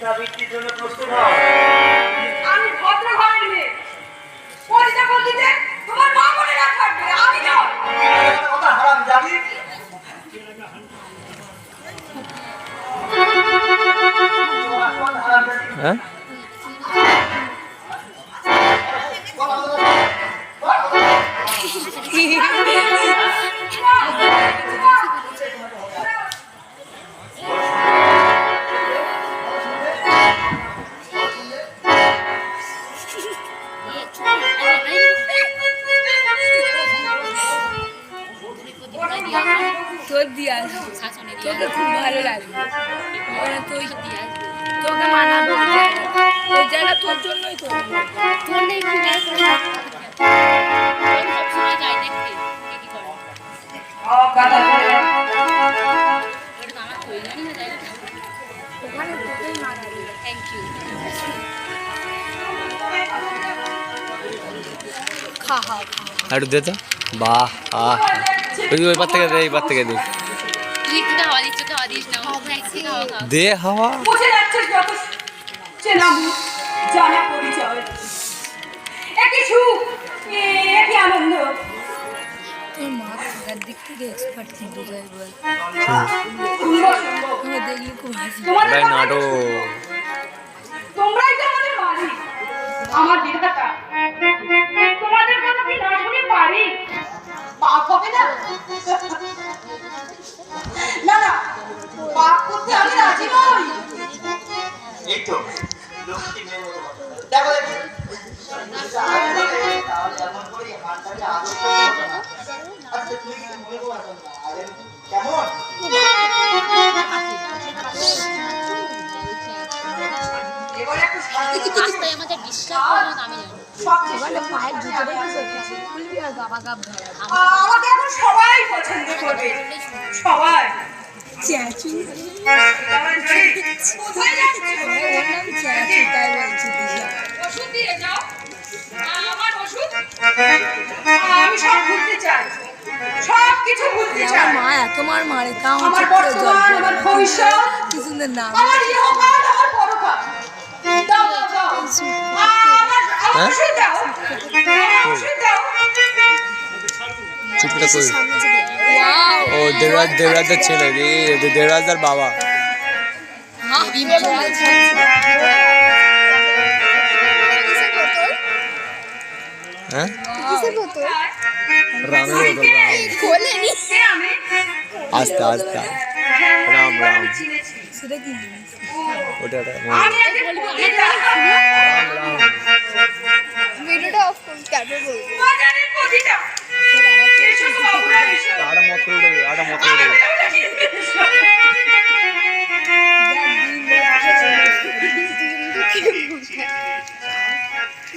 ভিক্ষাবৃত্তির জন্য প্রস্তুত হও। আমি ভদ্র ঘরের মেয়ে। পরিচয় বলতে যে তোমার মা মনে না থাকবে আমি নয় কথা হারাম জানি। হ্যাঁ? তোর দিয়ে তোকে খুব ভালো লাগবে তুই তোকে মানাবো ওই জায়গা- তোর জন্যই করব তোর নেই একটু দে তো। বাহ আহ ওই ওই পার থেকে দে এই পার থেকে দে। তুই একটু খাওয়া দিচ্ছ খাওয়া দিস না। ওখানে একটু খাওয়া খাওয়া দে হাওয়া। বুঝে যাচ্ছে যত চেনা মুখ জানা পরিচয়। একই সুখ একই আনন্দ। তোর মা থাকার দিক থেকে এক্সপার্ট কিন্তু যাই বল। সুন্দর সুন্দর তোমরা দেখলে খুব হাসি। তোমাদের ওটাই তোমরাই তো আমাদের মালিক। আমার কি না শুনে পারি। পাপ হবে না? না না পাপ করতে আমি রাজি নই। এই তো লক্ষ্মী দেখো দেখি। তাহলে এমন করি হাতটাকে আদর রাস্তায় আমাদের ডিস্টার্ব করে না আমি জানি। পায়ের জুতো দেখে খুলবি আর গাবা গাব আমাকে এখন সবাই পছন্দ করবে। সবাই। চ্যাচু। কোথায় যাচ্ছ? ওর নাম চ্যাচু তাই বলছি ওষুধ দিয়ে যাও। আমার ওষুধ। আমি সব ভুলতে চাই। সব কিছু ভুলতে চাই। আমার মা এত মার মারে আমার বর্তমান আমার ভবিষ্যৎ। কি সুন্দর নাম আমার ইহকাল আমার পরকাল। হ্যাঁ? চুপটা কই? ও দেবরাজ দেবরাজের ছেলে রে দে- দেবরাজদার বাবা। হ্যাঁ? রামের রাম আস্তে আস্তে। রাম রাম। ওটা ভিডিওটা অফ করুন তারপর বলব মত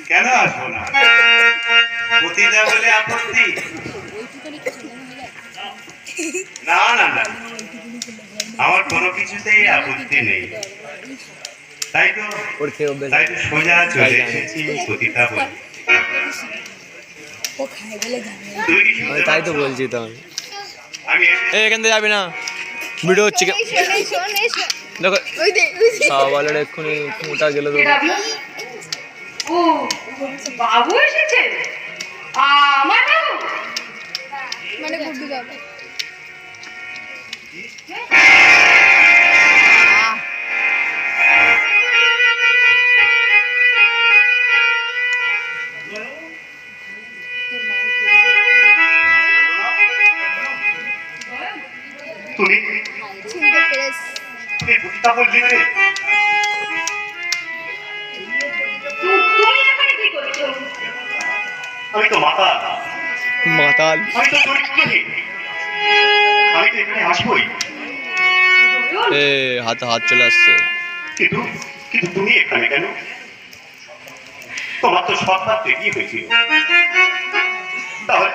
কেন আসব না? পতিতা বলে আপত্তি। না না না। আমার কোনো কিছুতেই আপত্তি নেই। তাই তো? তাই সোজা চলে এসেছি পতিতা বলে। তাই বলছি তো। আমি এখান থেকে যাবি না। ভিডিও হচ্ছে দেখো। সাওয়ালের এক্ষুনি মোটা গেল ও বাবু এসেছে? আমার বাবু? মানে বাবা। তুমি? চিনতে পেরেছি তুমি পতিতা বললি রে। আমি তো মাতা মাতাল। আমি তো চরিত্রহীন আমি তো এখানে আসবোই। এ হাতে হাত চলে আসছে। কিন্তু কিন্তু তুমি এখানে কেন? তোমার তো সৎ পাত্রে কি হয়েছিল তাহলে